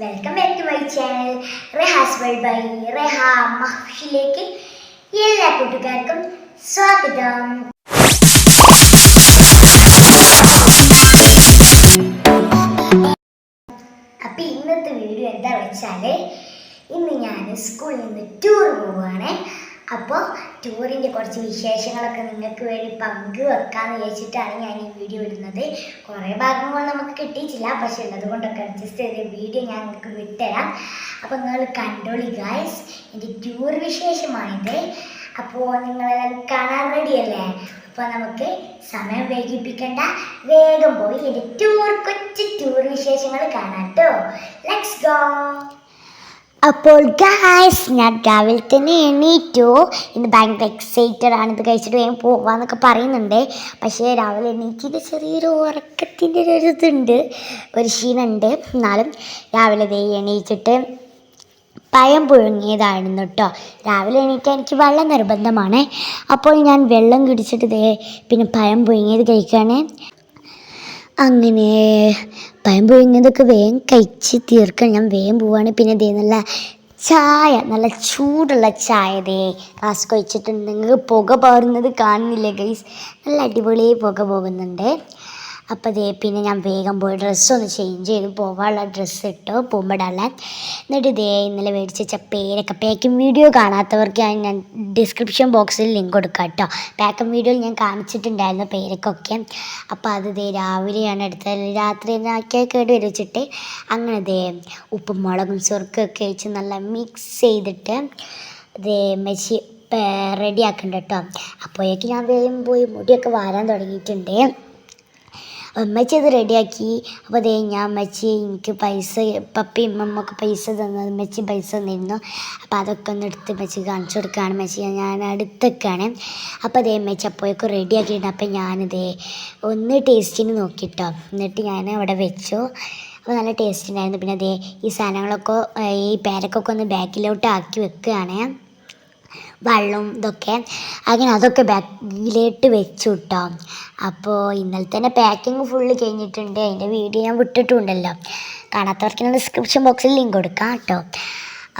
Welcome back to my channel Rehas world by റെഹ മഹിലേക്ക് എല്ലാ കൂട്ടുകാർക്കും സ്വാഗതം. അപ്പൊ ഇന്നത്തെ വീഡിയോ എന്താ വെച്ചാൽ ഇന്ന് ഞാൻ സ്കൂളിൽ നിന്ന് ടൂർ പോവുകയാണ് അപ്പോൾ ടൂറിന്റെ കുറച്ച് വിശേഷങ്ങളൊക്കെ നിങ്ങൾക്ക് വേണ്ടി പങ്കുവെക്കാന്ന് വിചാരിച്ചിട്ടാണ് ഞാൻ ഈ വീഡിയോ ഇടുന്നത്. കുറേ ഭാഗങ്ങൾ നമുക്ക് കിട്ടിയിട്ടില്ല. പക്ഷെ ഉള്ളതുകൊണ്ടൊക്കെ അഡ്ജസ്റ്റ് ചെയ്ത് വീഡിയോ ഞാൻ നിങ്ങൾക്ക് വിട്ടുതരാം. അപ്പോൾ നിങ്ങൾ കണ്ടോളി ഗായ്സ് എന്റെ ടൂർ വിശേഷമാണിത്. അപ്പോൾ നിങ്ങളെല്ലാം കാണാൻ റെഡിയല്ലേ അപ്പോൾ നമുക്ക് സമയം വൈകിപ്പിക്കേണ്ട. വേഗം പോയി. എന്റെ ടൂർ കൊച്ചു ടൂർ വിശേഷങ്ങൾ കാണാം കേട്ടോ ലെറ്റ്സ് ഗോ അപ്പോൾ ഗായ്സ് ഞാൻ രാവിലെ തന്നെ എണീറ്റു. ഇന്ന് ഭയങ്കര എക്സൈറ്റഡ് ആണ്. ഇത് കഴിച്ചിട്ട് വേഗം പോവാന്നൊക്കെ പറയുന്നുണ്ട്. പക്ഷേ രാവിലെ എണീറ്റിന്റെ ചെറിയൊരു ഉറക്കത്തിന്റെ ഒരു ഇതുണ്ട്. ഒരു ക്ഷീണമുണ്ട് എന്നാലും രാവിലെ ദേ എണീറ്റിട്ട് പയം പുഴുങ്ങിയതായിരുന്നു കേട്ടോ രാവിലെ എണീറ്റാൽ എനിക്ക് വെള്ളം നിർബന്ധമാണ്. അപ്പോൾ ഞാൻ വെള്ളം കുടിച്ചിട്ട് ദേ പിന്നെ പയം പുഴുങ്ങിയത് കഴിക്കുകയാണ് അങ്ങനെ പഴം പുഴുങ്ങിയതൊക്കെ വേഗം കഴിച്ച് തീർക്കണം. ഞാൻ വേഗം പോവാണ്. പിന്നെ ദേ നല്ല ചായ നല്ല ചൂടുള്ള ചായ ദേ ഗ്ലാസ് കഴിച്ചിട്ടുണ്ടെങ്കിൽ പുക പാറുന്നത് കാണുന്നില്ല ഗൈസ് നല്ല അടിപൊളി പുക പോകുന്നുണ്ട്. അപ്പോൾ ദേ പിന്നെ ഞാൻ വേഗം പോയി ഡ്രസ്സൊന്ന് ചേഞ്ച് ചെയ്ത് പോകാനുള്ള ഡ്രസ്സ് ഇട്ടു പോകുമ്പോഴുള്ള എന്നിട്ട് ദേ ഇന്നലെ മേടിച്ച പേരൊക്കെ പാക്കിംഗ് വീഡിയോ കാണാത്തവർക്ക് ഞാൻ ഞാൻ ഡിസ്ക്രിപ്ഷൻ ബോക്സിൽ ലിങ്ക് കൊടുക്കാം കേട്ടോ. പാക്കിംഗ് വീഡിയോയിൽ ഞാൻ കാണിച്ചിട്ടുണ്ടായിരുന്നു പേരൊക്കെ. അപ്പോൾ അത് ദേ രാവിലെയാണ് എടുത്തത്. രാത്രി ആക്കിയാൽ കേട് വെച്ചിട്ട് അങ്ങനെ ദേ ഉപ്പും മുളകും ചൊറുക്കൊക്കെ വെച്ച് നല്ല മിക്സ് ചെയ്തിട്ട് ദേ മെച്ചി റെഡി ആക്കണ്ട കേട്ടോ. അപ്പോഴേക്ക് ഞാൻ വേഗം പോയി മുടിയൊക്കെ വാരാൻ തുടങ്ങിയിട്ടുണ്ട്. അമ്മച്ചി അത് റെഡിയാക്കി. അപ്പോൾ അതേ ഞാൻ അമ്മച്ചി എനിക്ക് പൈസ പപ്പയും അമ്മമ്മൊക്കെ പൈസ തന്നു അമ്മച്ചി പൈസ തന്നിരുന്നു. അപ്പോൾ അതൊക്കെ ഒന്ന് എടുത്ത് അമ്മച്ചി കാണിച്ചു കൊടുക്കുകയാണ് അമ്മച്ചി ഞാൻ അടുത്തൊക്കെയാണ്. അപ്പോൾ അതേ അമ്മച്ചി അപ്പോഴേക്കും റെഡിയാക്കിയിട്ടുണ്ട്. അപ്പോൾ ഞാനിതേ ഒന്ന് ടേസ്റ്റിന് നോക്കിട്ടോ. എന്നിട്ട് ഞാൻ അവിടെ വെച്ചു. അപ്പോൾ നല്ല ടേസ്റ്റ് ഉണ്ടായിരുന്നു പിന്നെ അതേ ഈ സാധനങ്ങളൊക്കെ ഈ പേരക്കൊക്കെ ഒന്ന് ബാക്കിലോട്ട് ആക്കി വെക്കുകയാണ്. വെള്ളവും ഇതൊക്കെ. അങ്ങനെ അതൊക്കെ ബാഗിലേട്ട് വെച്ചു കേട്ടോ അപ്പോൾ ഇന്നലെ തന്നെ പാക്കിങ് ഫുള്ള് കഴിഞ്ഞിട്ടുണ്ട്. അതിന്റെ വീഡിയോ ഞാൻ വിട്ടിട്ടുണ്ടല്ലോ. കാണാത്തവർക്ക് ഞാൻ ഡിസ്ക്രിപ്ഷൻ ബോക്സിൽ ലിങ്ക് കൊടുക്കാം കേട്ടോ.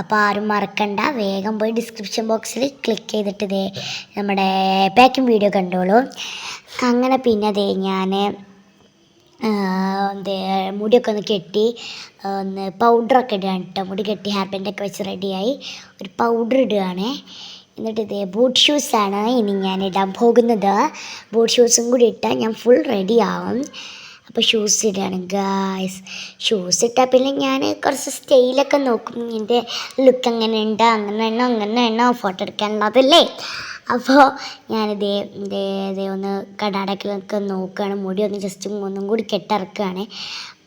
അപ്പോൾ ആരും മറക്കണ്ട. വേഗം പോയി ഡിസ്ക്രിപ്ഷൻ ബോക്സിൽ ക്ലിക്ക് ചെയ്തിട്ട് ഇതേ നമ്മുടെ പാക്കിംഗ് വീഡിയോ കണ്ടോളൂ. അങ്ങനെ പിന്നെ അതേ ഞാൻ എന്ത് മുടിയൊക്കെ ഒന്ന് കെട്ടി ഒന്ന് പൗഡറൊക്കെ ഇടുകയാണ് കേട്ടോ മുടി കെട്ടി ഹെയർ ബാൻഡൊക്കെ വെച്ച് റെഡിയായി ഒരു പൗഡർ ഇടുകയാണേ എന്നിട്ട് ഇതേ ബൂട്ട് ഷൂസാണ് ഇനി ഞാൻ ഇടാൻ പോകുന്നത് ബൂട്ട് ഷൂസും കൂടി ഇട്ടാൽ ഞാൻ ഫുൾ റെഡി ആവും. അപ്പോൾ ഷൂസ് ഇടുകയാണ് ഗായ്സ് ഷൂസ് ഇട്ടാൽ പിന്നെ ഞാൻ കുറച്ച് സ്റ്റൈലൊക്കെ നോക്കും. എന്റെ ലുക്ക് എങ്ങനെ ഉണ്ട് അങ്ങനെ എണ്ണോ അങ്ങനെ എണ്ണോ ഫോട്ടോ എടുക്കേണ്ടതല്ലേ അപ്പോൾ ഞാനിതേ ഇതേ ഇതേ ഒന്ന് കടാടക്കിലൊക്കെ നോക്കുകയാണ് മുടി ഒന്ന് ജസ്റ്റ് ഒന്നും കൂടി കെട്ടിറക്കുകയാണ്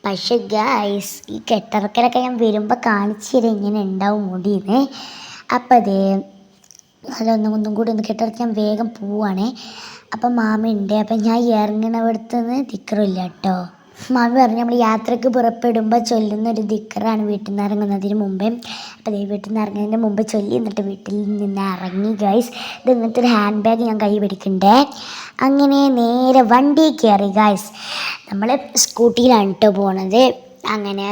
പക്ഷെ ഗായ്സ് ഈ കെട്ടിറക്കലൊക്കെ ഞാൻ വരുമ്പോൾ കാണിച്ചു തരാം. ഉണ്ടാവും മുടിയെന്ന് അപ്പോൾ അതേ അതൊന്നും ഒന്നും കൂടി ഒന്ന് കെട്ടിടത്ത് ഞാൻ വേഗം പോവാണേ. അപ്പം മാമ ഉണ്ട്. അപ്പം ഞാൻ ഇറങ്ങണവിടുത്ത് നിന്ന് തിക്കറില്ല കേട്ടോ മാമി പറഞ്ഞു നമ്മൾ യാത്രയ്ക്ക് പുറപ്പെടുമ്പോൾ ചൊല്ലുന്ന ഒരു ദിക്കറാണ് വീട്ടിൽ നിന്ന് ഇറങ്ങുന്നതിന് മുമ്പേ. അപ്പോൾ ഈ വീട്ടിൽ നിന്ന് ഇറങ്ങുന്നതിന് മുമ്പ് ചൊല്ലി എന്നിട്ട് വീട്ടിൽ നിന്ന് ഇറങ്ങി ഗൈസ് ഇത് ഇങ്ങനത്തെ ഒരു ഹാൻഡ് ബാഗ് ഞാൻ കൈ പിടിക്കണ്ടേ. അങ്ങനെ നേരെ വണ്ടി കയറി ഗൈസ് നമ്മൾ സ്കൂട്ടിയിലാണ് കേട്ടോ പോണത്. അങ്ങനെ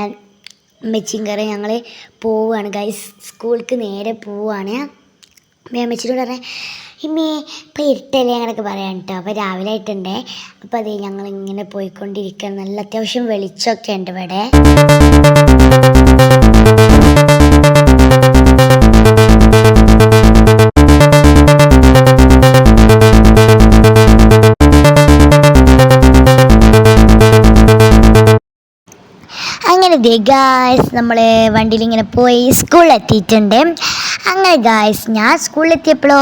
മെച്ചിങ്കറി ഞങ്ങൾ പോവുകയാണ് ഗൈസ് സ്കൂൾക്ക് നേരെ പോവുകയാണ് മേമച്ചിനോട് പറഞ്ഞേ ഇമ്മേ ഇപ്പം ഇരുട്ടല്ലേ? അങ്ങനെയൊക്കെ പറയാൻ കേട്ടോ അപ്പോൾ രാവിലെ ആയിട്ടുണ്ടേ. അപ്പോൾ അത് ഞങ്ങളിങ്ങനെ പോയിക്കൊണ്ടിരിക്കുകയാണ് നല്ല അത്യാവശ്യം വെളിച്ചമൊക്കെ ഉണ്ട് ഇവിടെ. അങ്ങനെ ഗായ്സ് നമ്മൾ വണ്ടിയിൽ ഇങ്ങനെ പോയി സ്കൂളിൽ എത്തിയിട്ടുണ്ട് അങ്ങനെ ഗായ്സ് ഞാൻ സ്കൂളിൽ എത്തിയപ്പോഴോ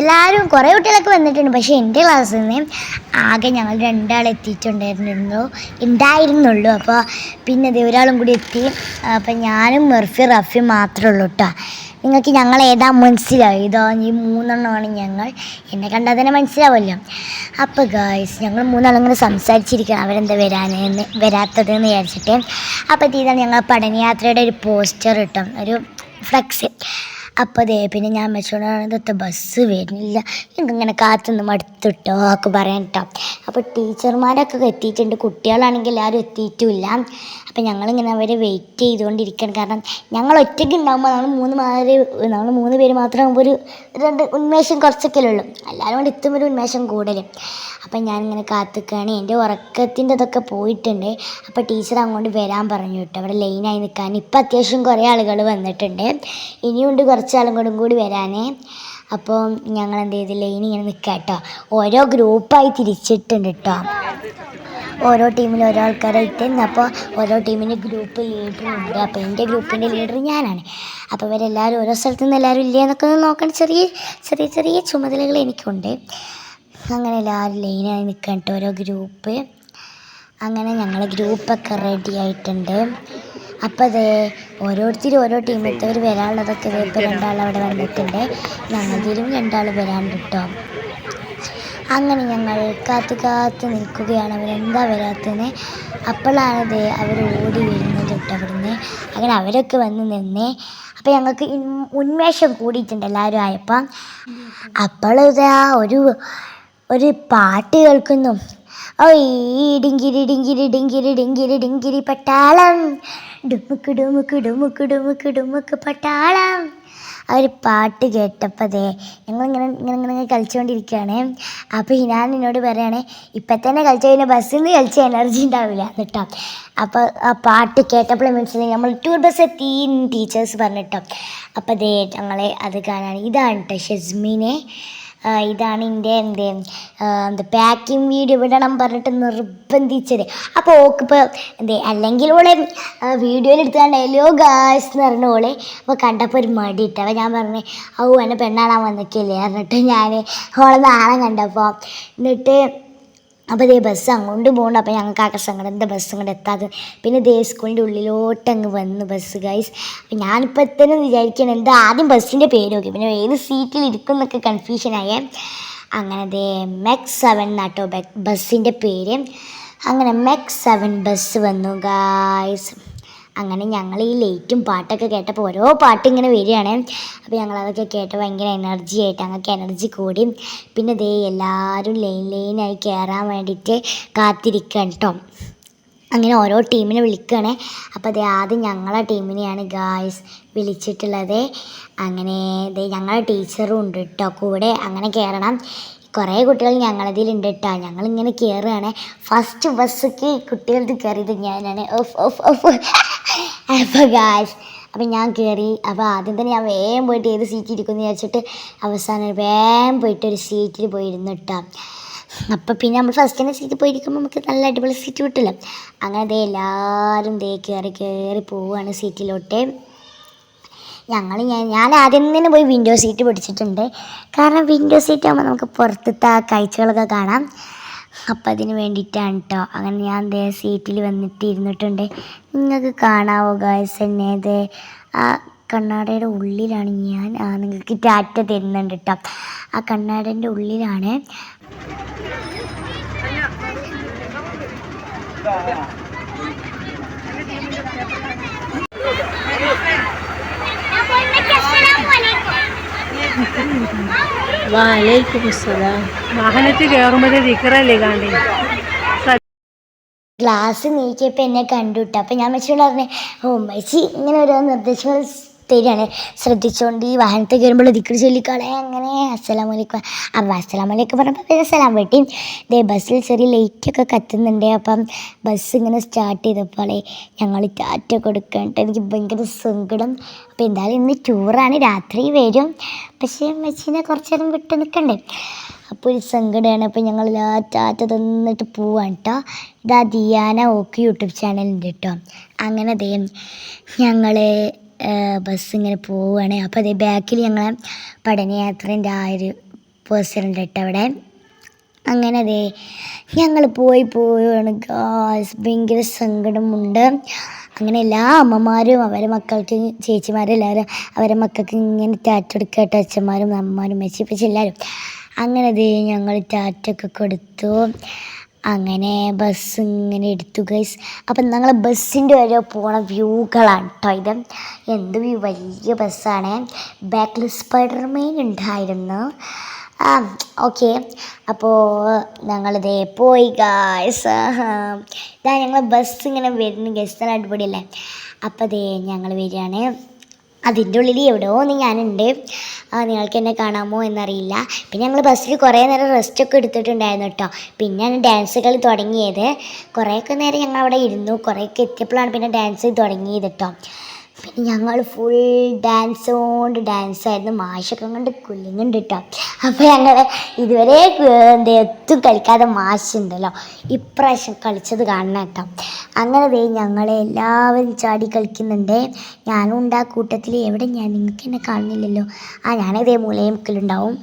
എല്ലാവരും കുറേ കുട്ടികളൊക്കെ വന്നിട്ടുണ്ട്. പക്ഷേ എന്റെ ക്ലാസ്സിൽ നിന്ന് ആകെ ഞങ്ങൾ രണ്ടാൾ എത്തിയിട്ടുണ്ടായിരുന്നു ഉണ്ടായിരുന്നുള്ളൂ അപ്പോൾ പിന്നെ ദേ ഒരാളും കൂടി എത്തി. അപ്പോൾ ഞാനും മെർഫി റഫി മാത്രമേ ഉള്ളൂ കേട്ടോ. നിങ്ങൾക്ക് ഞങ്ങൾ ഏതാ മനസ്സിലായി? ഇതോ ഈ മൂന്നെണ്ണമാണ് ഞങ്ങൾ. എന്നെ കണ്ടാൽ തന്നെ മനസ്സിലാവുമല്ലോ അപ്പോൾ ഗായ്സ് ഞങ്ങൾ മൂന്നാളിങ്ങനെ സംസാരിച്ചിരിക്കണം അവരെന്താ വരാനെന്ന് വരാത്തതെന്ന് വിചാരിച്ചിട്ട്. അപ്പോൾ ഇതാണ് ഞങ്ങൾ പഠനയാത്രയുടെ ഒരു പോസ്റ്റർ കിട്ടും. ഒരു ഫ്ലക്സ് അപ്പോൾ ദേ പിന്നെ ഞാൻ അമ്മച്ചോടാണ് ബസ് വരുന്നില്ല. എനിക്കിങ്ങനെ കാത്തുനിന്ന് മടുത്തിട്ടോ ഒക്കെ പറയാൻ കേട്ടോ അപ്പോൾ ടീച്ചർമാരൊക്കെ എത്തിയിട്ടുണ്ട്. കുട്ടികളാണെങ്കിൽ എല്ലാവരും എത്തിയിട്ടുമില്ല അപ്പോൾ ഞങ്ങളിങ്ങനെ അവരെ വെയിറ്റ് ചെയ്തുകൊണ്ടിരിക്കണം. കാരണം ഞങ്ങൾ ഒറ്റയ്ക്ക് ഉണ്ടാകുമ്പോൾ നമ്മൾ മൂന്ന് മാര് നമ്മൾ മൂന്ന് പേര് മാത്രമാകുമ്പോൾ ഒരു രണ്ട് ഉന്മേഷം കുറച്ചൊക്കെ ഉള്ളൂ. എല്ലാവരും കൊണ്ട് എത്തുമ്പോൾ ഒരു ഉന്മേഷം കൂടുതൽ അപ്പം ഞാനിങ്ങനെ കാത്തിക്കുകയാണ് എന്റെ ഉറക്കത്തിന്റെ ഇതൊക്കെ പോയിട്ടുണ്ട്. അപ്പോൾ ടീച്ചർ അങ്ങോട്ട് വരാൻ പറഞ്ഞു കേട്ടോ. അവിടെ ലൈനായി നിൽക്കാൻ. ഇപ്പം അത്യാവശ്യം കുറേ ആളുകൾ വന്നിട്ടുണ്ട്. ഇനിയുണ്ട് കുറച്ച് ആളും കൂടും കൂടി വരാനേ. അപ്പോൾ ഞങ്ങൾ എന്ത് ചെയ്ത് ഇങ്ങനെ നിൽക്കുക കേട്ടോ ഓരോ ഗ്രൂപ്പായി തിരിച്ചിട്ടുണ്ട് കേട്ടോ ഓരോ ടീമിൽ ഓരോ ആൾക്കാരായിട്ട് അപ്പോൾ ഓരോ ടീമിന് ഗ്രൂപ്പ് ലീഡറുണ്ട് അപ്പോൾ എന്റെ ഗ്രൂപ്പിന്റെ ലീഡർ ഞാനാണ്. അപ്പോൾ ഇവരെല്ലാവരും ഓരോ സ്ഥലത്തു നിന്ന് എല്ലാവരും ഇല്ലേ എന്നൊക്കെ ഒന്ന് നോക്കണം. ചെറിയ ചെറിയ ചെറിയ ചുമതലകൾ എനിക്കുണ്ട്. അങ്ങനെ എല്ലാവരും ലൈനായി നിൽക്കാൻ കേട്ടോ ഓരോ ഗ്രൂപ്പ്. അങ്ങനെ ഞങ്ങൾ ഗ്രൂപ്പൊക്കെ റെഡി ആയിട്ടുണ്ട്. അപ്പോൾ അതേ ഓരോരുത്തരും ഓരോ ടീമിലത്തവർ വരാനുള്ളതൊക്കെ ഇപ്പോൾ രണ്ടാൾ അവിടെ വന്നിട്ടുണ്ട്. ഞങ്ങളതിലും രണ്ടാൾ വരാണ്ട് അങ്ങനെ ഞങ്ങൾ കാത്ത് കാത്ത് നിൽക്കുകയാണ്. അവരെന്താ വരാത്തതെന്ന്? അപ്പോഴാണ് ദേ അവർ ഓടി വരുന്നത് തൊട്ട് അവിടുന്ന്. അങ്ങനെ അവരൊക്കെ വന്ന് നിന്നേ. അപ്പോൾ ഞങ്ങൾക്ക് ഉന്മേഷം കൂടിയിട്ടുണ്ട് എല്ലാവരും ആയപ്പം. അപ്പോൾ ഇതാ ഒരു ഒരു പാട്ട് കേൾക്കുന്നു. ഡിങ്കിരി പട്ടാളം. ഡുമുക്ക് ഡുമുക്ക് ഡുമുക്ക് ഡുമുക്ക് ഡുമുക്ക് പട്ടാളം. ആ ഒരു പാട്ട് കേട്ടപ്പോൾ അതെ ഞങ്ങളിങ്ങനെ ഇങ്ങനെ ഇങ്ങനെ ഇങ്ങനെ കളിച്ചുകൊണ്ടിരിക്കുകയാണ് അപ്പോൾ ഹിനാൻ എന്നോട് പറയുകയാണേ ഇപ്പം തന്നെ കളിച്ചു കഴിഞ്ഞാൽ ബസ്സിൽ നിന്ന് കളിച്ച എനർജി ഉണ്ടാവില്ല കേട്ടോ അപ്പോൾ ആ പാട്ട് കേട്ടപ്പോൾ മനസ്സിലായി നമ്മൾ ടൂർ ബസ് എത്തി ടീച്ചേഴ്സ് പറഞ്ഞിട്ടോ. അപ്പോൾ അതേ ഞങ്ങളെ അത് കാണാൻ ഇതാണ് കേട്ടോ ഷെസ്മിനെ. ഇതാണ് എന്റെ എന്ത് എന്താ പാക്കിംഗ് വീഡിയോ വിടണം പറഞ്ഞിട്ട് നിർബന്ധിച്ചത്. അപ്പോൾ ഓക്കിപ്പോൾ എന്ത് അല്ലെങ്കിൽ ഓളെ വീഡിയോയിൽ എടുത്താണ്ട് എല്ലോ ഗായ്സ് എന്ന് പറഞ്ഞ ഓളെ അപ്പോൾ കണ്ടപ്പോൾ ഒരു മടി അപ്പോൾ ഞാൻ പറഞ്ഞു ഔ എന്നെ പെണ്ണാണാൻ വന്നിട്ടില്ലേ പറഞ്ഞിട്ട് ഞാൻ ഓളെ നാളെ കണ്ടപ്പോൾ എന്നിട്ട് അപ്പോൾ ദേ ബസ് അങ്ങോട്ട് പോകണ്ട. അപ്പോൾ ഞങ്ങൾക്ക് ആകെ സങ്കടം. എന്താ ബസ് ഇങ്ങോട്ട് എത്താതെ പിന്നെ ദേ സ്കൂളിന്റെ ഉള്ളിലോട്ട് അങ്ങ് വന്ന് ബസ് ഗൈസ് അപ്പോൾ ഞാനിപ്പോൾ എത്തണം വിചാരിക്കണം എന്താ ആദ്യം ബസ്സിന്റെ പേര് നോക്കി. പിന്നെ ഏത് സീറ്റിൽ ഇരിക്കും എന്നൊക്കെ കൺഫ്യൂഷനായേ അങ്ങനെ ദേ മെക്സ് സെവൻ എന്നാട്ടോ ബസ്സിന്റെ പേര്. അങ്ങനെ മെക്സ് സെവൻ ബസ് വന്നു ഗായ്സ് അങ്ങനെ ഞങ്ങൾ ഈ ലേറ്റും പാട്ടൊക്കെ കേട്ടപ്പോൾ ഓരോ പാട്ട് ഇങ്ങനെ വരികയാണ്. അപ്പോൾ ഞങ്ങൾ അതൊക്കെ കേട്ട് ഭയങ്കര എനർജി ആയിട്ട് ഞങ്ങൾക്ക് എനർജി കൂടി. പിന്നെ ദേ എല്ലാവരും ലൈൻ ലൈനായി കയറാൻ വേണ്ടിയിട്ട് കാത്തിരിക്കണം കേട്ടോ അങ്ങനെ ഓരോ ടീമിനെ വിളിക്കുകയാണ് അപ്പോൾ ദേ ആദ്യം ഞങ്ങളെ ടീമിനെയാണ് ഗായ്സ് വിളിച്ചിട്ടുള്ളത്. അങ്ങനെ ഞങ്ങളെ ടീച്ചറും ഉണ്ട് കേട്ടോ കൂടെ. അങ്ങനെ കയറണം കുറേ കുട്ടികൾ ഞങ്ങളതിലുണ്ട് കേട്ടോ ഞങ്ങളിങ്ങനെ കയറുകയാണ് ഫസ്റ്റ് ബസ്സൊക്കെ കുട്ടികളത് കയറിയത് ഞാനാണ്. ഓഫ് ഓഫ് ഓഫ് അപ്പോൾ ഗാഷ് അപ്പം ഞാൻ കയറി അപ്പോൾ ആദ്യം തന്നെ ഞാൻ വേഗം പോയിട്ട് ഏത് സീറ്റിൽ ഇരിക്കുമെന്ന് വിചാരിച്ചിട്ട് അവസാനം വേഗം പോയിട്ട് ഒരു സീറ്റിൽ പോയിരുന്നു കേട്ടോ അപ്പോൾ പിന്നെ നമ്മൾ ഫസ്റ്റ് തന്നെ സീറ്റിൽ പോയിരിക്കുമ്പോൾ നമുക്ക് നല്ല അടിപൊളി സീറ്റ് കിട്ടില്ല. അങ്ങനെ ദേ എല്ലാവരും ദേ കയറി കയറി പോവുകയാണ് സീറ്റിലോട്ട് ഞങ്ങൾ ഞാൻ ഞാൻ ആദ്യം തന്നെ പോയി വിൻഡോ സീറ്റ് പിടിച്ചിട്ടുണ്ട്. കാരണം വിൻഡോ സീറ്റ് ആകുമ്പോൾ നമുക്ക് പുറത്തത്തെ ആ കാഴ്ചകളൊക്കെ കാണാം. അപ്പം അതിന് വേണ്ടിയിട്ടാണ് കേട്ടോ അങ്ങനെ ഞാൻ ദേ സീറ്റിൽ വന്നിട്ട് ഇരുന്നിട്ടുണ്ട്. നിങ്ങൾക്ക് കാണാവോ ഗായ്സ് എന്നെ ദേ ആ കണ്ണാടയുടെ ഉള്ളിലാണ് ഞാൻ നിങ്ങൾക്ക് ടാറ്റ തരുന്നുണ്ട് കേട്ടോ ആ കണ്ണാടന്റെ ഉള്ളിലാണ്. വാഹനത്തിൽ കയറുമ്പോഴേ ദിക്കറല്ലേ കാണ്ടി? ഗ്ലാസ് നീക്കിയപ്പോൾ എന്നെ കണ്ടു അപ്പൊ ഞാൻ മെച്ചിയോട് പറഞ്ഞു ഓ മച്ചി ഇങ്ങനെ ഓരോ നിർദ്ദേശങ്ങൾ തരികയാണ് ശ്രദ്ധിച്ചുകൊണ്ട് ഈ വാഹനത്തിൽ കയറുമ്പോൾ ദിക്കർ ചൊല്ലിക്കളെ അങ്ങനെ അസ്സലാം വലൈക്കും അപ്പം അസ്സലാം വലൈക്കും പറഞ്ഞപ്പോൾ പിന്നെ സലാം വെട്ടി. ഇതേ ബസ്സിൽ ചെറിയ ലൈറ്റൊക്കെ കത്തുന്നുണ്ട്. അപ്പം ബസ് ഇങ്ങനെ സ്റ്റാർട്ട് ചെയ്തപ്പോൾ ഞങ്ങൾ ടാറ്റ കൊടുക്കണ്ട. എനിക്ക് ഭയങ്കര സങ്കടം. അപ്പം എന്തായാലും ഇന്ന് ടൂറാണ് രാത്രി വരും. പക്ഷേ മെച്ചിനെ കുറച്ച് നേരം വിട്ട് നിൽക്കണ്ടേ അപ്പോൾ ഒരു സങ്കടമാണ് അപ്പോൾ ഞങ്ങൾ ടാറ്റ തന്നിട്ട് പോവാണ് കേട്ടോ ഇതാ ദിയാന ഓക്ക് യൂട്യൂബ് ചാനലുണ്ട് കേട്ടോ അങ്ങനെ അതേ ഞങ്ങൾ ബസ് ഇങ്ങനെ പോവുകയാണ് അപ്പോൾ അതേ ബാക്കിൽ ഞങ്ങളെ പഠനയാത്രേന്റെ ആ ഒരു പോസ്റ്റർ ഇട്ട് അവിടെ. അങ്ങനെ അതെ ഞങ്ങൾ പോയി പോവുകയാണ് ഭയങ്കര സങ്കടമുണ്ട്. അങ്ങനെ എല്ലാ അമ്മമാരും അവരെ മക്കൾക്ക് ചേച്ചിമാരെല്ലാവരും അവരെ മക്കൾക്ക് ഇങ്ങനെ ടാറ്റെടുക്കട്ടെ അച്ഛന്മാരും അമ്മമാരും മെച്ചിപ്പിച്ച് എല്ലാവരും. അങ്ങനെ ദേ ഞങ്ങൾ ടാറ്റൊക്കെ കൊടുത്തു. അങ്ങനെ ബസ് ഇങ്ങനെ എടുത്തു ഗൈസ് അപ്പം ഞങ്ങൾ ബസ്സിന്റെ വരെ പോണ വ്യൂകളാണ് കേട്ടോ ഇത്. എന്ത് വ്യൂ വലിയ ബസ്സാണ് ബാക്കിൽ സ്പൈഡർമെയിൻ ഉണ്ടായിരുന്നു. ആ ഓക്കെ അപ്പോൾ ഞങ്ങളിതേ പോയി ഗായ്സ് ഇതാ ഞങ്ങൾ ബസ് ഇങ്ങനെ വരുന്നു ഗസ്റ്റ് അടിപൊളിയല്ലേ? അപ്പോൾ അതേ ഞങ്ങൾ വരികയാണ്. അതിന്റെ ഉള്ളിൽ എവിടെയോ ഒന്ന് ഞാനുണ്ട്. നിങ്ങൾക്ക് എന്നെ കാണാമോ എന്നറിയില്ല. പിന്നെ ഞങ്ങൾ ബസ്സിൽ കുറേ നേരം റെസ്റ്റ് ഒക്കെ എടുത്തിട്ടുണ്ടായിരുന്നു കേട്ടോ. പിന്നെയാണ് ഡാൻസ് കളി തുടങ്ങിയത്. കുറേയൊക്കെ നേരം ഞങ്ങൾ അവിടെ ഇരുന്നു. കുറേയൊക്കെ എത്തിയപ്പോഴാണ് പിന്നെ ഡാൻസ് തുടങ്ങിയത് കേട്ടോ. പിന്നെ ഞങ്ങൾ ഫുൾ ഡാൻസ് കൊണ്ട് ഡാൻസ് ആയിരുന്നു. മാഷൊക്കെ കൊണ്ട് കുല്ലിങ്ങുണ്ട് കേട്ടോ. അപ്പോൾ ഞങ്ങൾ ഇതുവരെ എന്ത് എത്തും കളിക്കാതെ മാഷുണ്ടല്ലോ ഇപ്രാവശ്യം കളിച്ചത് കാണണം കേട്ടോ. അങ്ങനെ ദേ ഞങ്ങളെ എല്ലാവരും ചാടി കളിക്കുന്നുണ്ട്. ഞാനും ഉണ്ട് ആ കൂട്ടത്തിൽ എവിടെ ഞാൻ? നിങ്ങൾക്ക് എന്നെ കാണുന്നില്ലല്ലോ. ആ ഞാനതേ മൂലയുണ്ടാവും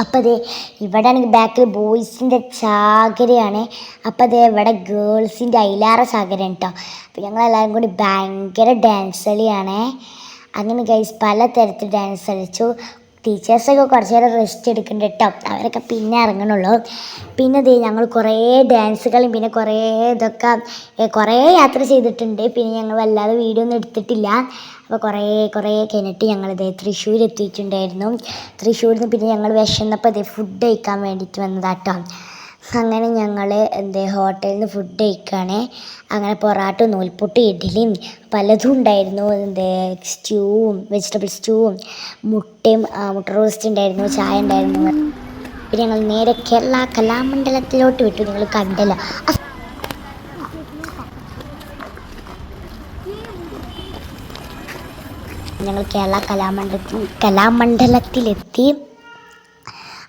അപ്പോൾ അതെ ഇവിടെ ആണെങ്കിൽ ബാക്കിൽ ബോയ്സിന്റെ ചാകരയാണ്. അപ്പോൾ അതെ ഇവിടെ ഗേൾസിന്റെ അയിലാറ ചാകരയാണ് കേട്ടോ അപ്പം ഞങ്ങളെല്ലാവരും കൂടി ഭയങ്കര ഡാൻസ് കളിയാണേ. അങ്ങനെ ഗൈസ് പലതരത്തിൽ ഡാൻസ് കളിച്ചു. ടീച്ചേഴ്സൊക്കെ കുറച്ച് നേരം റെസ്റ്റ് എടുക്കുന്നുണ്ട് കേട്ടോ അവരൊക്കെ പിന്നെ ഇറങ്ങണുള്ളൂ. പിന്നെ ഇത് ഞങ്ങൾ കുറേ ഡാൻസ് കളിയും പിന്നെ കുറേ ഇതൊക്കെ കുറേ യാത്ര ചെയ്തിട്ടുണ്ട്. പിന്നെ ഞങ്ങൾ വല്ലാതെ വീഡിയോ ഒന്നും എടുത്തിട്ടില്ല. അപ്പോൾ കുറേ കുറേ കഴിഞ്ഞിട്ട് ഞങ്ങളിത് തൃശ്ശൂർ എത്തിയിട്ടുണ്ടായിരുന്നു. തൃശ്ശൂരിൽ നിന്ന് പിന്നെ ഞങ്ങൾ വിശന്നപ്പോൾ ഇത് ഫുഡ് കഴിക്കാൻ വേണ്ടിയിട്ട് വന്നതാട്ടോ അങ്ങനെ ഞങ്ങൾ എന്ത് ഹോട്ടലിൽ നിന്ന് ഫുഡ് കഴിക്കുകയാണ് അങ്ങനെ പൊറാട്ട നൂൽപുട്ട് ഇഡ്ഡലിയും പലതും ഉണ്ടായിരുന്നു. എന്ത് സ്റ്റൂവും വെജിറ്റബിൾ സ്റ്റൂവും മുട്ടയും മുട്ട റോസ്റ്റ് ഉണ്ടായിരുന്നു ചായ ഉണ്ടായിരുന്നു. പിന്നെ ഞങ്ങൾ നേരെ കേരള കലാമണ്ഡലത്തിലോട്ട് വിട്ടു. നിങ്ങൾ കണ്ടല്ലോ. ഞങ്ങൾ കേരള കലാമണ്ഡലത്തിൽ കലാമണ്ഡലത്തിലെത്തി.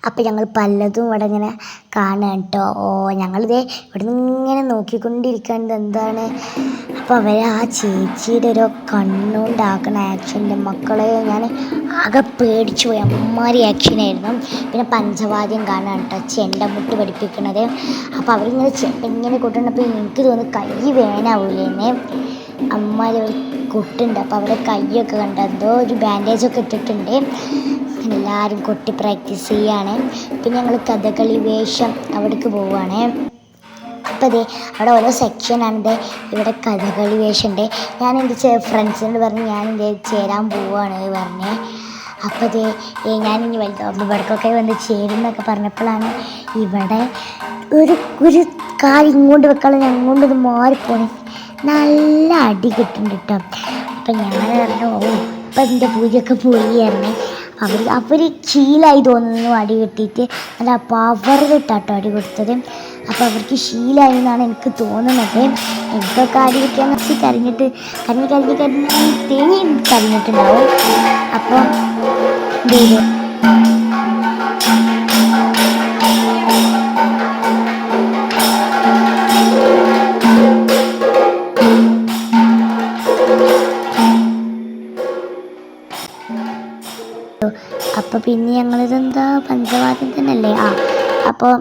അപ്പോൾ ഞങ്ങൾ പലതും ഇവിടെ ഇങ്ങനെ കാണുക കേട്ടോ. ഓ ഞങ്ങളിതേ ഇവിടെ നിന്ന് ഇങ്ങനെ നോക്കിക്കൊണ്ടിരിക്കുന്നത് എന്താണ്? അപ്പോൾ അവർ ആ ചേച്ചിയുടെ ഒരു കണ്ണുകൊണ്ടാക്കണ ആക്ഷന്റെ മക്കളെ ഞാൻ ആകെ പേടിച്ചു പോയി. അമ്മമാരി ആക്ഷനായിരുന്നു പിന്നെ പഞ്ചവാദ്യം കാണാൻ കേട്ടോ. ചെണ്ട മുട്ട് പഠിപ്പിക്കണത്. അപ്പോൾ അവരിങ്ങനെ ചെണ്ട ഇങ്ങനെ കൊണ്ടുവന്നപ്പോൾ എനിക്ക് തോന്നുന്നു കൈ വേനാവൂലേന്നെ. അമ്മാരി ഒരു കൊട്ടുണ്ട് അപ്പോൾ അവരുടെ കൈയൊക്കെ കണ്ട് എന്തോ ഒരു ബാൻഡേജൊക്കെ ഇട്ടിട്ടുണ്ട്. എല്ലാവരും കൊട്ടി പ്രാക്ടീസ് ചെയ്യാണ്. പിന്നെ ഞങ്ങൾ കഥകളി വേഷം അവിടേക്ക് പോവുകയാണ് അപ്പോൾ അതെ അവിടെ ഓരോ സെക്ഷനാണ് ഇവിടെ കഥകളി വേഷമുണ്ട് ഞാൻ എന്റെ ഫ്രണ്ട്സിനോട് പറഞ്ഞ് ഞാൻ എന്റെ ചേരാൻ പോവുകയാണ് പറഞ്ഞ്. അപ്പോൾ ഏ ഞാനിനി വലുതാവുമ്പോൾ ഇവിടേക്കൊക്കെ വന്ന് ചേരും എന്നൊക്കെ പറഞ്ഞപ്പോഴാണ് ഇവിടെ ഒരു ഒരു കാൽ ഇങ്ങോട്ട് അങ്ങോട്ട് ഇത് മാറിപ്പോണേ. നല്ല അടി കിട്ടുന്നുണ്ട് കേട്ടോ. അപ്പം ഞാൻ പറഞ്ഞു ഓ ഇപ്പം എന്റെ പൂജയൊക്കെ പോയിരുന്നു അവർ അവർ ശീലായി തോന്നുന്നു അടി കിട്ടിയിട്ട്. നല്ല പവർ കിട്ടാട്ടോ അടി കൊടുത്തത്. അപ്പോൾ അവർക്ക് ശീലമായി എന്നാണ് എനിക്ക് തോന്നുന്നത്. എനിക്കൊക്കെ അടി കിട്ടിയാൽ വെച്ച് കരഞ്ഞിട്ട് കരഞ്ഞ് കരഞ്ഞ് കരഞ്ഞ് തേങ്ങി കരഞ്ഞിട്ടുണ്ടാവും. അപ്പോൾ അപ്പോൾ പിന്നെ ഞങ്ങളിതെന്താ പഞ്ചവാദ്യം തന്നെയല്ലേ ആ അപ്പോൾ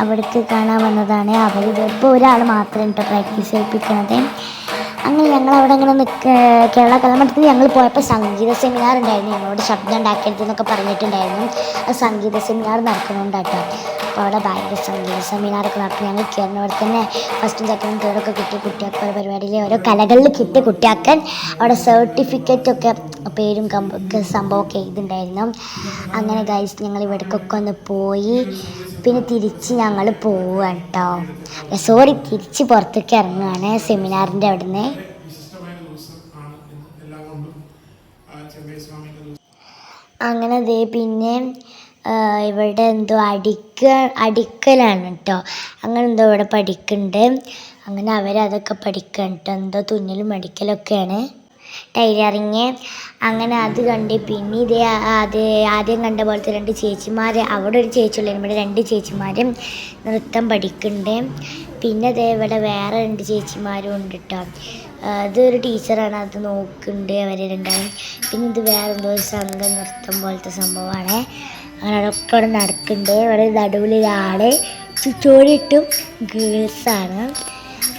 അവിടേക്ക് കാണാൻ വന്നതാണ്. അവർ ഇപ്പോൾ ഒരാൾ മാത്രമേ കേട്ടോ പ്രാക്ടീസ് ചെയ്യിപ്പിക്കണത് അങ്ങനെ ഞങ്ങൾ അവിടെ ഇങ്ങനെ നിൽക്ക കേരള കലാമണ്ഡലത്തിൽ ഞങ്ങൾ പോയപ്പോൾ സംഗീത സെമിനാർ ഉണ്ടായിരുന്നു. ഞങ്ങളോട് ശബ്ദം ഉണ്ടാക്കരുത് എന്നൊക്കെ പറഞ്ഞിട്ടുണ്ടായിരുന്നു. ആ സംഗീത സെമിനാർ നടക്കുന്നുണ്ടാട്ടോ. അപ്പോൾ അവിടെ ഭയങ്കര സംഗീത സെമിനാറൊക്കെ നടക്കും ഞങ്ങൾ കയറുന്നവിടെ തന്നെ ഫസ്റ്റും സെക്കൻഡും തേർഡൊക്കെ കിട്ടി കുട്ടികൾക്ക് ഓരോ പരിപാടിയിൽ ഓരോ കലകളിൽ കിട്ടി കുട്ടിയാക്കാൻ അവിടെ സർട്ടിഫിക്കറ്റൊക്കെ പേരും കമ്പ സംഭവമൊക്കെ എഴുതുണ്ടായിരുന്നു അങ്ങനെ ഗൈസ് ഞങ്ങൾ ഇവിടേക്കൊക്കെ ഒന്ന് പോയി. പിന്നെ തിരിച്ച് ഞങ്ങൾ പോവുകയാണ് കേട്ടോ സോറി തിരിച്ച് പുറത്തേക്ക് ഇറങ്ങുകയാണ് സെമിനാറിന്റെ അവിടെ നിന്ന് വിശിഷ്ടമായ ദിവസം എല്ലാം കൊണ്ടും ആ സ്വാമിയുടെ ദിവസം അങ്ങനെ ദേ പിന്നെ ഇവിടെ എന്തോ അടിക്ക അടിക്കലാണ് കേട്ടോ അങ്ങനെ എന്തോ ഇവിടെ പഠിക്കുന്നുണ്ട്. അങ്ങനെ അവരതൊക്കെ പഠിക്കണം കേട്ടോ എന്തോ തുന്നലും അടിക്കലൊക്കെയാണ് ടൈലറിങ്. അങ്ങനെ അത് കണ്ട് പിന്നെ ഇതേ അത് ആദ്യം കണ്ട പോലത്തെ രണ്ട് ചേച്ചിമാർ അവിടെ ഒരു ചേച്ചിയുള്ളൂ ഇവിടെ രണ്ട് ചേച്ചിമാരും നൃത്തം പഠിക്കുന്നുണ്ട് പിന്നെ അതേ ഇവിടെ വേറെ രണ്ട് ചേച്ചിമാരും ഉണ്ട് കേട്ടോ അതൊരു ടീച്ചറാണ് അത് നോക്കുന്നുണ്ട് അവരെ രണ്ടാളും. പിന്നെ ഇത് വേറെ എന്തോ ഒരു സംഘ നൃത്തം പോലത്തെ സംഭവമാണ് അങ്ങനെ അതൊക്കെ അവിടെ നടക്കുന്നുണ്ട് ഇവിടെ നടുവിൽ ചുറ്റോടിയിട്ടും ഗേൾസാണ്.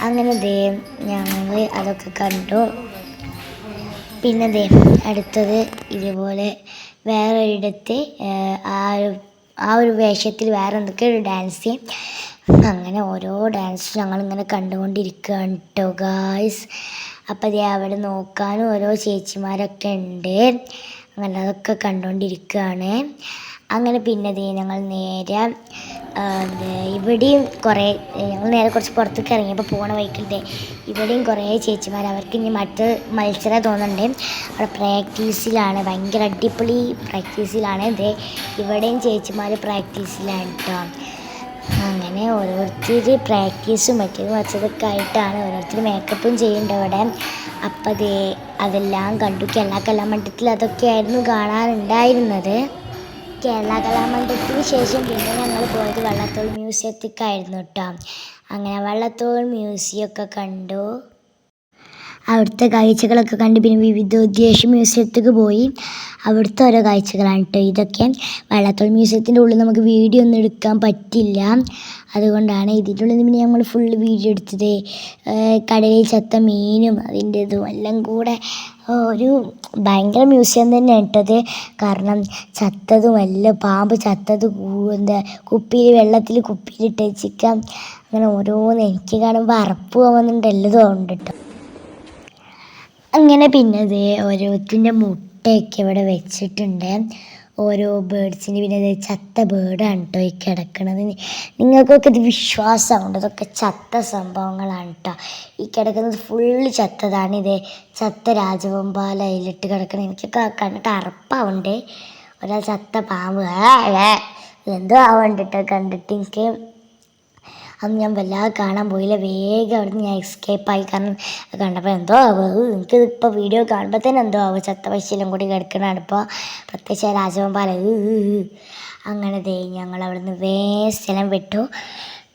അങ്ങനെ ദേ ഞങ്ങൾ അതൊക്കെ കണ്ടു. പിന്നെ ദേ അടുത്തത് ഇതുപോലെ വേറൊരിടത്ത് ആ ഒരു ആ ഒരു വേഷത്തിൽ വേറെ എന്തൊക്കെ ഒരു ഡാൻസ് അങ്ങനെ ഓരോ ഡാൻസ് ഞങ്ങളിങ്ങനെ കണ്ടുകൊണ്ടിരിക്കുകയാണ് കേട്ടോ ഗായ്സ് അപ്പം ദേ അവിടെ നോക്കാനും ഓരോ ചേച്ചിമാരൊക്കെ ഉണ്ട്. അങ്ങനെ അതൊക്കെ കണ്ടുകൊണ്ടിരിക്കുകയാണ്. അങ്ങനെ പിന്നെ ദേ ഞങ്ങൾ നേരെ ഇവിടെയും കുറേ ഞങ്ങൾ നേരെ കുറച്ച് പുറത്തേക്ക് ഇറങ്ങിയപ്പോൾ പോണ വഴിക്കുണ്ട് ഇവിടെയും കുറേ ചേച്ചിമാർ അവർക്ക് ഇനി മറ്റ് മത്സരം തോന്നുന്നുണ്ട്. അവിടെ പ്രാക്ടീസിലാണ് ഭയങ്കര അടിപൊളി പ്രാക്ടീസിലാണ്. ദേ ഇവിടെയും ചേച്ചിമാർ പ്രാക്ടീസിലാണ് കേട്ടോ അങ്ങനെ ഓരോരുത്തർ പ്രാക്ടീസും മറ്റേത് വച്ചതൊക്കെ ആയിട്ടാണ് ഓരോരുത്തർ മേക്കപ്പും ചെയ്യുന്നുണ്ട് അവിടെ. അപ്പം അതേ അതെല്ലാം കണ്ടു. കേരള കലാമണ്ഡലത്തിൽ അതൊക്കെയായിരുന്നു കാണാനുണ്ടായിരുന്നത്. കേരള കലാമണ്ഡലത്തിന് ശേഷം പിന്നെ ഞങ്ങൾ പോയത് വള്ളത്തോൾ മ്യൂസിയത്തേക്കായിരുന്നു കേട്ടോ അങ്ങനെ വള്ളത്തോൾ മ്യൂസിയമൊക്കെ കണ്ടു. അവിടുത്തെ കാഴ്ചകളൊക്കെ കണ്ട് പിന്നെ വിവിധ ഉദ്ദേശ്യ മ്യൂസിയത്തേക്ക് പോയി. അവിടുത്തെ ഓരോ കാഴ്ചകളാണ് കേട്ടോ ഇതൊക്കെ. വള്ളത്തോൾ മ്യൂസിയത്തിന്റെ ഉള്ളിൽ നമുക്ക് വീഡിയോ ഒന്നും എടുക്കാൻ പറ്റില്ല. അതുകൊണ്ടാണ് ഇതിന്റെ ഉള്ളിൽ പിന്നെ ഞങ്ങൾ ഫുള്ള് വീഡിയോ എടുത്തത്. കടലിൽ ചത്ത മീനും അതിന്റെ ഇതും എല്ലാം കൂടെ ഒരു ഭയങ്കര മ്യൂസിയം തന്നെയാണ് കേട്ടത്. കാരണം ചത്തതും എല്ലാം പാമ്പ് ചത്തത് എന്താ കുപ്പിയിൽ വെള്ളത്തിൽ കുപ്പിയിലിട്ട് വെച്ചിരിക്കാം അങ്ങനെ ഓരോന്ന് എനിക്ക് കാണുമ്പോൾ അറപ്പ് പോകുന്നുണ്ട് എല്ലാം ഉണ്ട് കേട്ടോ. അങ്ങനെ പിന്നെ ഓരോത്തിന്റെ മുട്ടയൊക്കെ ഇവിടെ വെച്ചിട്ടുണ്ട്. ഓരോ ബേഡ്സിന്റെ പിന്നെ അത് ചത്ത ബേഡാണ് കേട്ടോ ഈ കിടക്കണത്. നിങ്ങൾക്കൊക്കെ ഇത് വിശ്വാസമുണ്ട്. ഇതൊക്കെ ചത്ത സംഭവങ്ങളാണ് കേട്ടോ ഈ കിടക്കുന്നത് ഫുള്ള് ചത്തതാണ്. ഇത് ചത്ത രാജവമ്പാല അതിലിട്ട് കിടക്കണം. എനിക്കൊക്കെ കണ്ടിട്ട് അറപ്പാവണ്ടേ. ഒരാൾ ചത്ത പാമ്പ്. എന്തോ ആവണ്ട കേട്ടോ കണ്ടിട്ട്. എനിക്ക് അന്ന് ഞാൻ വല്ലാതെ കാണാൻ പോയില്ല. വേഗം അവിടെ നിന്ന് ഞാൻ എസ്കേപ്പ് ആയി. കാരണം കണ്ടപ്പോൾ എന്തോ ആവുക എനിക്ക് ഇപ്പോൾ വീഡിയോ കാണുമ്പോൾ തന്നെ എന്തോ ആവുക ചത്ത പശയിലും കൂടി കിടക്കണാണ് ഇപ്പോൾ പ്രത്യേകിച്ച് രാജവമ്പാല അങ്ങനെ ദേ ഞങ്ങൾ അവിടെ നിന്ന് വേ സ്ഥലം വിട്ടു.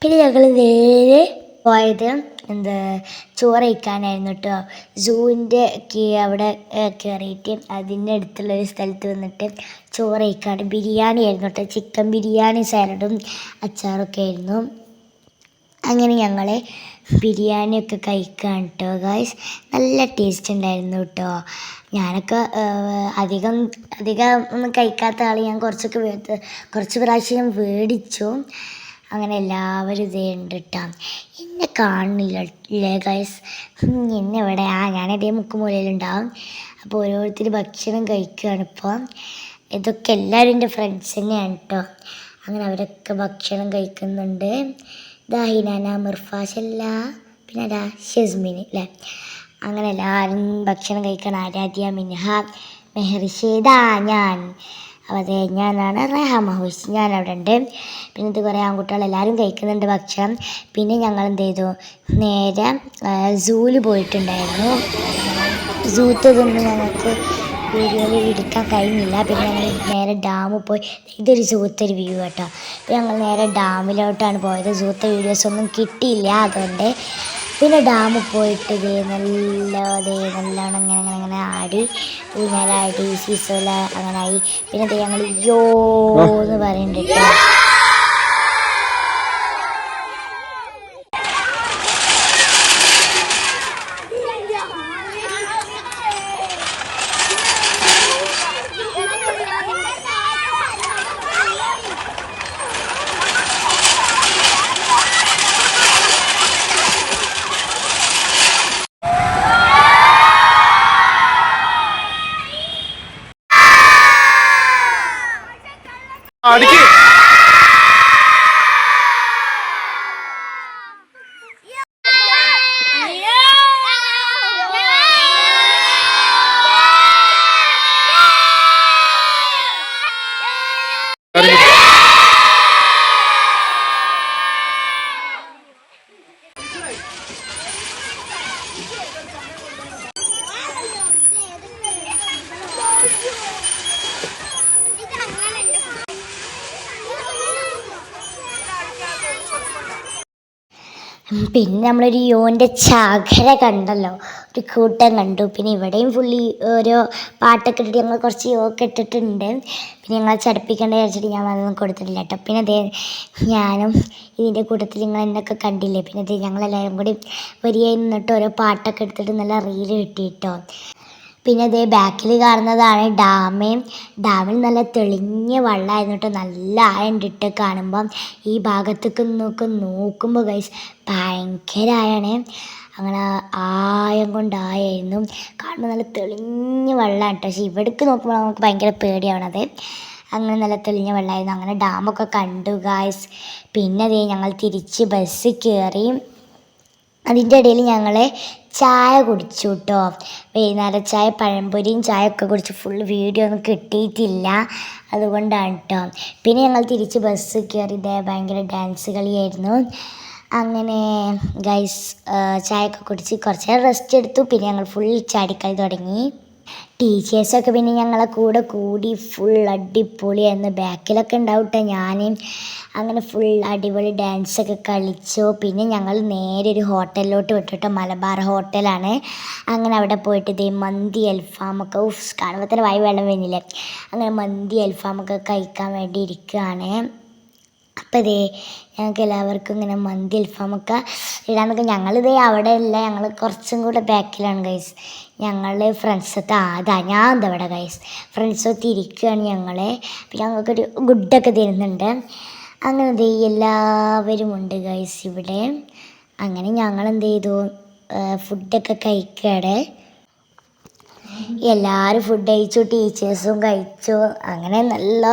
പിന്നെ ഞങ്ങൾ നേരെ പോയത് എന്ത് ചോറ് കഴിക്കാനായിരുന്നു കേട്ടോ സൂവിന്റെ അവിടെ ഏഹ്, കയറിയിട്ട് അതിന്റെ അടുത്തുള്ളൊരു സ്ഥലത്ത് വന്നിട്ട് ചോറ് കഴിക്കാൻ ബിരിയാണി ആയിരുന്നു കേട്ടോ ചിക്കൻ ബിരിയാണി സാലഡും അച്ചാറൊക്കെ ആയിരുന്നു. അങ്ങനെ ഞങ്ങൾ ബിരിയാണിയൊക്കെ കഴിക്കാൻ കേട്ടോ ഗായ്സ് നല്ല ടേസ്റ്റ് ഉണ്ടായിരുന്നു കേട്ടോ ഞാനൊക്കെ അധികം അധികം ഒന്നും കഴിക്കാത്ത ആൾ ഞാൻ കുറച്ചൊക്കെ കുറച്ച് പ്രാവശ്യം മേടിച്ചു അങ്ങനെ എല്ലാവരും ഇതേ ഉണ്ട് കേട്ടോ എന്നെ കാണുന്നില്ല ഇല്ലേ ഗൈസ് എന്നെ ഇവിടെ ആ ഞാനിതേ മുക്കുമൂലയിലുണ്ടാവും. അപ്പോൾ ഓരോരുത്തർ ഭക്ഷണം കഴിക്കുകയാണ് ഇപ്പോൾ ഇതൊക്കെ എല്ലാവരും എന്റെ ഫ്രണ്ട്സ് തന്നെയാണ് കേട്ടോ അങ്ങനെ അവരൊക്കെ ഭക്ഷണം കഴിക്കുന്നുണ്ട്. ദാഹിനാന മിർഫാഷല്ല പിന്നെ അതാ ഷെസ്മിൻ അല്ലേ അങ്ങനെ എല്ലാവരും ഭക്ഷണം കഴിക്കണം ആരാധ്യ മിൻഹ മെഹർഷേദാ ഞാൻ. അപ്പോൾ അതെ ഞാനാണ് റഹമ ഞാൻ അവിടെ ഉണ്ട്. പിന്നെ ഇത് കുറേ ആൺകുട്ടികൾ എല്ലാവരും കഴിക്കുന്നുണ്ട് ഭക്ഷണം. പിന്നെ ഞങ്ങൾ എന്ത് ചെയ്തു? നേരെ സൂൽ പോയിട്ടുണ്ടായിരുന്നു. സൂത്തതൊന്നും ഞങ്ങൾക്ക് വീഡിയോയിൽ എടുക്കാൻ കഴിഞ്ഞില്ല. പിന്നെ ഞങ്ങൾ നേരെ ഡാമിൽ പോയി. ഇതൊരു സൂത്തൊരു വ്യൂ കേട്ടോ. പിന്നെ ഞങ്ങൾ നേരെ ഡാമിലോട്ടാണ് പോയത്. സൂത്ത വീഡിയോസ് ഒന്നും കിട്ടിയില്ല അതുകൊണ്ട്. പിന്നെ ഡാമിൽ പോയിട്ട് ഇതേ നല്ല ദേ നല്ലോണം അങ്ങനെ അങ്ങനെ ഇങ്ങനെ ആടി. ഊഞ്ഞാലാടി സീസോല അങ്ങനെ ആയി. പിന്നെ ഞങ്ങൾ യോ എന്ന് പറയുന്നുണ്ട് കേട്ടോ. പിന്നെ നമ്മളൊരു യോന്റെ ചാകര കണ്ടല്ലോ. ഒരു കൂട്ടം കണ്ടു. പിന്നെ ഇവിടെയും ഫുള്ളി ഓരോ പാട്ടൊക്കെ ഇട്ടിട്ട് ഞങ്ങൾ കുറച്ച് യോക്ക് ഇട്ടിട്ടുണ്ട്. പിന്നെ ഞങ്ങൾ ചടപ്പിക്കേണ്ട വിചാരിച്ചിട്ട് ഞാൻ അതൊന്നും കൊടുത്തിട്ടില്ല കേട്ടോ പിന്നെ അതേ ഞാനും ഇതിന്റെ കൂട്ടത്തിൽ നിങ്ങൾ എന്നൊക്കെ കണ്ടില്ലേ? പിന്നെ അതേ ഞങ്ങളെല്ലാവരും കൂടി വരിയായി നിന്നിട്ട് ഓരോ പാട്ടൊക്കെ എടുത്തിട്ട് നല്ല റീൽ കിട്ടി കേട്ടോ പിന്നെ അതേ ബാക്കിൽ കാണുന്നതാണ് ഡാം ഡാമിൽ നല്ല തെളിഞ്ഞ വെള്ളമായിരുന്നു കേട്ടോ നല്ല ആഴം ഇട്ട് കാണുമ്പം ഈ ഭാഗത്തേക്ക് നോക്ക് നോക്കുമ്പോൾ ഗൈസ് ഭയങ്കര അങ്ങനെ ആയം കൊണ്ടായിരുന്നു. കാണുമ്പോൾ നല്ല തെളിഞ്ഞ വെള്ളമാണ് കേട്ടോ പക്ഷെ ഇവിടേക്ക് നോക്കുമ്പോൾ നമുക്ക് ഭയങ്കര പേടിയാവണത് അങ്ങനെ നല്ല തെളിഞ്ഞ വെള്ളമായിരുന്നു അങ്ങനെ ഡാമൊക്കെ കണ്ടു ഗായ്സ് പിന്നെ അതേ ഞങ്ങൾ തിരിച്ച് ബസ് കയറി അതിന്റെ ഇടയിൽ ഞങ്ങൾ ചായ കുടിച്ചു കേട്ടോ. വൈകുന്നേരം ചായ പഴംപൊരിയും ചായ ഒക്കെ കുടിച്ച് ഫുൾ വീഡിയോ ഒന്നും കിട്ടിയിട്ടില്ല. അതുകൊണ്ടാണ് കേട്ടോ. പിന്നെ ഞങ്ങൾ തിരിച്ച് ബസ് കയറി ഇതേ ഭയങ്കര ഡാൻസ് കളിയായിരുന്നു. അങ്ങനെ ഗൈസ് ചായ ഒക്കെ കുടിച്ച് കുറച്ച് നേരം റെസ്റ്റ് എടുത്തു. പിന്നെ ഞങ്ങൾ ഫുൾ ചാടിക്കളി തുടങ്ങി. ടീച്ചേഴ്സൊക്കെ പിന്നെ ഞങ്ങളെ കൂടെ കൂടി ഫുൾ അടിപൊളിയായിരുന്നു ബാക്കിലൊക്കെ ഉണ്ടാവും കേട്ടോ ഞാൻ അങ്ങനെ ഫുൾ അടിപൊളി ഡാൻസൊക്കെ കളിച്ചു. പിന്നെ ഞങ്ങൾ നേരെ ഒരു ഹോട്ടലിലോട്ട് വിട്ടിട്ട് മലബാർ ഹോട്ടലാണ്. അങ്ങനെ അവിടെ പോയിട്ട് ഇതേ മന്തി അൽഫാമൊക്കെ ഉഫ് കാണുമ്പോൾ തന്നെ വായി വെള്ളം വരുന്നില്ലേ അങ്ങനെ മന്തി അൽഫാമൊക്കെ കഴിക്കാൻ വേണ്ടി ഇരിക്കുകയാണ് അപ്പോൾ ഇതേ ഞങ്ങൾക്ക് എല്ലാവർക്കും ഇങ്ങനെ മന്തി അൽഫാമൊക്കെ ഇടാന്നൊക്കെ ഞങ്ങളിതേ അവിടെ അല്ല ഞങ്ങൾ കുറച്ചും കൂടെ ബാക്കിലാണ് ഗൈസ് ഞങ്ങൾ ഫ്രണ്ട്സത്തെ അതാ ഞാൻ എന്താ ഇവിടെ ഗൈസ് ഫ്രണ്ട്സൊക്കെ ഇരിക്കുകയാണ് ഞങ്ങൾ പിന്നെ ഞങ്ങൾക്കൊരു ഗുഡൊക്കെ തരുന്നുണ്ട്. അങ്ങനെ ദേ എല്ലാവരും ഉണ്ട് ഗൈസ് ഇവിടെ. അങ്ങനെ ഞങ്ങൾ എന്ത് ചെയ്തു ഫുഡൊക്കെ കഴിക്കുകയാണ് എല്ലാവരും ഫുഡ് കഴിച്ചു ടീച്ചേഴ്സും കഴിച്ചു. അങ്ങനെ നല്ല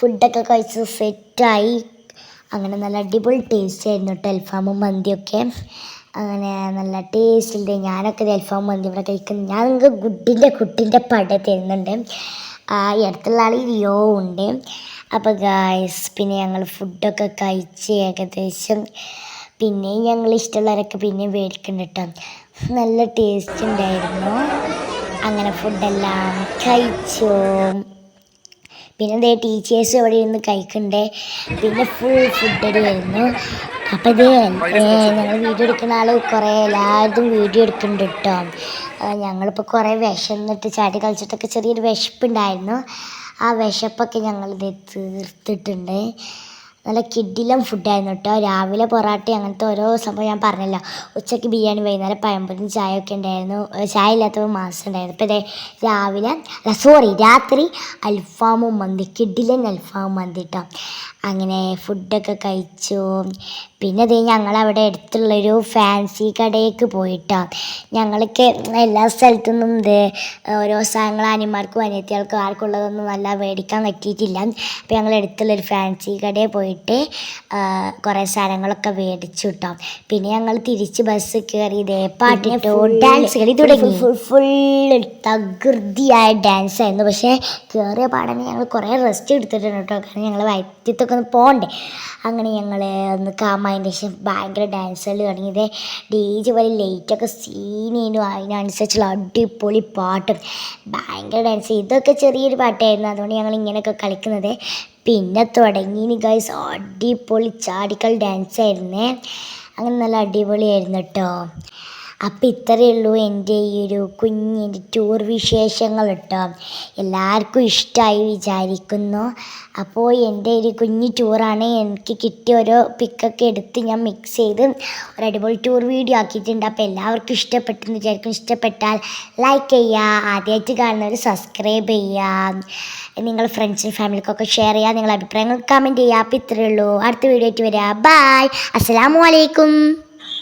ഫുഡൊക്കെ കഴിച്ചു സെറ്റായി അങ്ങനെ നല്ല അടിപൊളി ടേസ്റ്റ് ആയിരുന്നു കേട്ടോ അൽഫാമും മന്തിയൊക്കെ. അങ്ങനെ നല്ല ടേസ്റ്റ് ഉണ്ട് ഞാനൊക്കെ അൽഫാം മന്തി ഇവിടെ കഴിക്കുന്നു. ഞാൻ നിങ്ങൾക്ക് ഗുഡിന്റെ കുട്ടിന്റെ പട തരുന്നുണ്ട്. ഈ അടുത്തുള്ള ആൾ ലിയോ ഉണ്ട്. അപ്പോൾ ഗായ്സ് പിന്നെ ഞങ്ങൾ ഫുഡൊക്കെ കഴിച്ച് ഏകദേശം പിന്നെ ഞങ്ങൾ ഇഷ്ടമുള്ളവരൊക്കെ പിന്നെ മേടിക്കുന്നുണ്ട് കേട്ടോ നല്ല ടേസ്റ്റ് ഉണ്ടായിരുന്നു. അങ്ങനെ ഫുഡെല്ലാം കഴിച്ചു. പിന്നെ ഇതേ ടീച്ചേഴ്സ് ഇവിടെ ഇരുന്ന് കഴിക്കണ്ടേ. പിന്നെ ഫുൾ ഫുഡ് അടിയായിരുന്നു അപ്പോൾ ഇത് ഞങ്ങൾ വീഡിയോ എടുക്കുന്ന ആൾ കുറേ എല്ലാവരും വീഡിയോ എടുക്കുന്നുണ്ട് കേട്ടോ ഞങ്ങളിപ്പോൾ കുറേ വിശന്നിട്ട് ചാടി കളിച്ചിട്ടൊക്കെ ചെറിയൊരു വിശപ്പുണ്ടായിരുന്നു. ആ വിശപ്പൊക്കെ ഞങ്ങളിത് തീർത്തിട്ടുണ്ട്. നല്ല കിഡിലം ഫുഡായിരുന്നു കേട്ടോ രാവിലെ പൊറാട്ട അങ്ങനത്തെ ഓരോ സംഭവം ഞാൻ പറഞ്ഞല്ലോ. ഉച്ചയ്ക്ക് ബിരിയാണി വൈകുന്നേരം പഴംപൊരിയും ചായ ഒക്കെ ഉണ്ടായിരുന്നു ചായ ഇല്ലാത്തപ്പോൾ മാസം ഉണ്ടായിരുന്നു. ഇപ്പം ഇതേ രാവിലെ അല്ല സോറി രാത്രി അൽഫാമും മന്തി കിഡിലൻ അൽഫാമും മന്തി കേട്ടോ അങ്ങനെ ഫുഡൊക്കെ കഴിച്ചു. പിന്നെ അതേ ഞങ്ങളവിടെ അടുത്തുള്ളൊരു ഫാൻസി കടയിലേക്ക് പോയിട്ടോ. ഞങ്ങൾക്ക് എല്ലാ സ്ഥലത്തു നിന്നും ഇത് ഓരോ സാധനങ്ങൾ അനിമാർക്കും അനിയത്തികൾക്കും ആർക്കുള്ളതൊന്നും നല്ല മേടിക്കാൻ പറ്റിയിട്ടില്ല. അപ്പോൾ ഞങ്ങൾ അടുത്തുള്ളൊരു ഫാൻസി കടയിൽ പോയിട്ട് കുറേ സാധനങ്ങളൊക്കെ മേടിച്ചു കിട്ടാം പിന്നെ ഞങ്ങൾ തിരിച്ച് ബസ് കയറി ഇതേ പാട്ടിട്ടോ ഡാൻസ് കളി തുടങ്ങി. ഫുൾ ഫുൾ തകൃതിയായ ഡാൻസ് ആയിരുന്നു. പക്ഷേ കയറിയ പാടനെ ഞങ്ങൾ കുറേ റെസ്റ്റ് എടുത്തിട്ടുണ്ട് കേട്ടോ. കാരണം ഞങ്ങൾ വൈദ്യത്തൊക്കെ ഒന്ന് പോകണ്ടേ. അങ്ങനെ ഞങ്ങൾ ഒന്ന് കാമായതിന്റെ ശേഷം ഭയങ്കര ഡാൻസ് കളി തുടങ്ങിയത് ഡി ജെ പോലെ ലൈറ്റൊക്കെ സീൻ ചെയ്യുന്നു. അതിനനുസരിച്ചുള്ള അടിപൊളി പാട്ടും. ഭയങ്കര ഡാൻസ് ഇതൊക്കെ ചെറിയൊരു പാട്ടായിരുന്നു. അതുകൊണ്ട് ഞങ്ങൾ ഇങ്ങനെയൊക്കെ കളിക്കുന്നത്. പിന്നെ തുടങ്ങി ഗൈസ് അടിപൊളി ചാടിക്കൾ ഡാൻസ് ആയിരുന്നേ. അങ്ങനെ നല്ല അടിപൊളിയായിരുന്നു കേട്ടോ അപ്പം ഇത്രയേ ഉള്ളൂ എന്റെ ഈ ഒരു കുഞ്ഞിന്റെ ടൂർ വിശേഷങ്ങൾ കേട്ടോ. എല്ലാവർക്കും ഇഷ്ടമായി വിചാരിക്കുന്നു. അപ്പോൾ എന്റെ ഒരു കുഞ്ഞു ടൂറാണ് എനിക്ക് കിട്ടിയ ഓരോ പിക്കൊക്കെ എടുത്ത് ഞാൻ മിക്സ് ചെയ്ത് ഒരു അടിപൊളി ടൂർ വീഡിയോ ആക്കിയിട്ടുണ്ട്. അപ്പോൾ എല്ലാവർക്കും ഇഷ്ടപ്പെട്ടെന്ന് വിചാരിക്കും ഇഷ്ടപ്പെട്ടാൽ ലൈക്ക് ചെയ്യുക. ആദ്യമായിട്ട് കാണുന്നവർ സബ്സ്ക്രൈബ് ചെയ്യുക. നിങ്ങൾ ഫ്രണ്ട്സിനും ഫാമിലിക്കൊക്കെ ഷെയർ ചെയ്യുക. നിങ്ങളുടെ അഭിപ്രായങ്ങൾ കമന്റ് ചെയ്യുക. അപ്പോൾ ഇത്രയേ ഉള്ളൂ. അടുത്ത വീഡിയോ ആയിട്ട് വരിക ബായ് അസ്സാം അലൈക്കും.